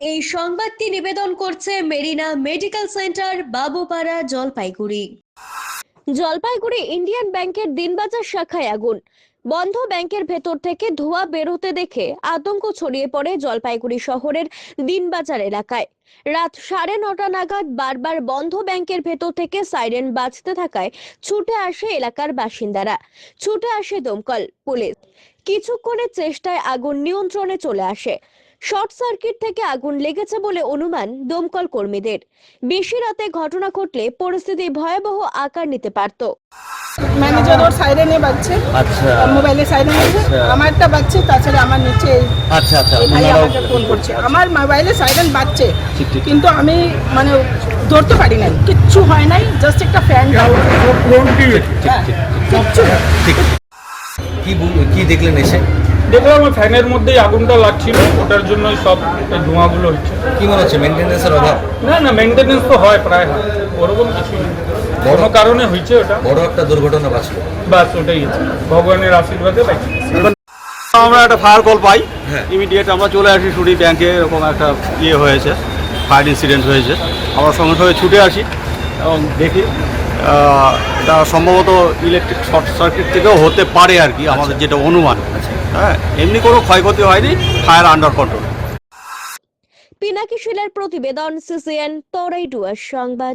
এই সংবাদটি নিবেদন করছে Marina medical centre, Babupara, Jalpaiguri. Jalpaiguri Indian ব্যাংকের দিনবাজার শাখায় আগুন। বন্ধ ব্যাংকের ভেতর থেকে ধোঁয়া বেরোতে দেখে আতঙ্ক ছড়িয়ে পড়ে জলপাইগুড়ি শহরের দিনবাজার এলাকায়। রাত সাড়ে নটা নাগাদ বারবার বন্ধ ব্যাংকের ভেতর থেকে সাইরেন বাজতে থাকায় ছুটে আসে এলাকার বাসিন্দারা। ছুটে আসে দমকল, পুলিশ। কিছুক্ষণের চেষ্টায় আগুন নিয়ন্ত্রণে চলে আসে। শর্ট সার্কিট থেকে আগুন লেগেছে বলে অনুমান দমকল কর্মীদের। বেশি রাতে ঘটনা ঘটলে পরিস্থিতি ভয়াবহ আকার নিতে পারত। ম্যানেজার ওর সাইরেনে বাজছে আচ্ছা। মোবাইলে সাইরেন আছে আচ্ছা। আমারটা বাজছে তাছাড়া আমার নিচে আচ্ছা আচ্ছা ভাই আমাকে ফোন করছে। আমার মোবাইলে সাইরেন বাজছে। কিন্তু আমি মানে ধরতে পারি নাই কিচ্ছু হয় নাই জাস্ট একটা ফ্যান কিচ্ছু কি দেখলেন এসে? দেখলাম ওই ফ্যানের মধ্যেই আগুনটা লাগছিল ওটার জন্যই সব এই ধোঁয়াগুলো হচ্ছে। কি মনে হচ্ছে মেনটেন্যান্সের অভাব? না না মেনটেনেন্স তো হয় প্রায় হয় ওরকম কিছুই নেই। কোনো কারণে হয়েছে ওটা। বড় একটা দুর্ঘটনা বাঁচলো বাস ওটাই হচ্ছে ভগবানের আশীর্বাদে পাইছি আমরা একটা ফায়ার কল পাই। হ্যাঁ। ইমিডিয়েট আমরা চলে আসি শুনি ব্যাংকে এরকম একটা ইয়ে হয়েছে ফায়ার ইনসিডেন্ট হয়েছে। আমরা সঙ্গে সঙ্গে ছুটে আসি এবং দেখি এটা সম্ভবত ইলেকট্রিক শর্ট সার্কিট থেকেও হতে পারে আর কি আমাদের যেটা অনুমান। হ্যাঁ এমনি কোনো ক্ষয়ক্ষতি হয়নি ফায়ার আন্ডার কন্ট্রোল পিনাকি শিলের প্রতিবেদন সিসিএন তরাইডুয়ার সংবাদ।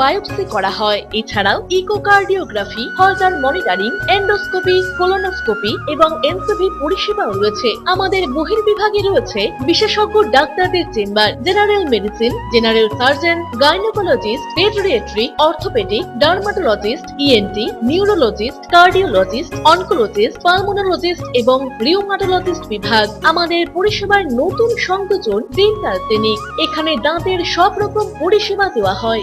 বায়োপসি করা হয়। এছাড়াও echocardiography Holter monitoring, endoscopy, colonoscopy এবং এনসিভি পরিষেবাও রয়েছে। আমাদের বহির্বিভাগে রয়েছে বিশেষজ্ঞ ডাক্তারদের chamber, general medicine, general surgeon, gynaecologist, paediatric, orthopaedic, dermatologist ENT neurologist, cardiologist, oncologist, pulmonologist এবং রিউমাটোলজিস্ট বিভাগ। আমাদের পরিষেবার নতুন সংযোজন ডেন্টাল ক্লিনিক এখানে দাঁতের সব রকম পরিষেবা দেওয়া হয়।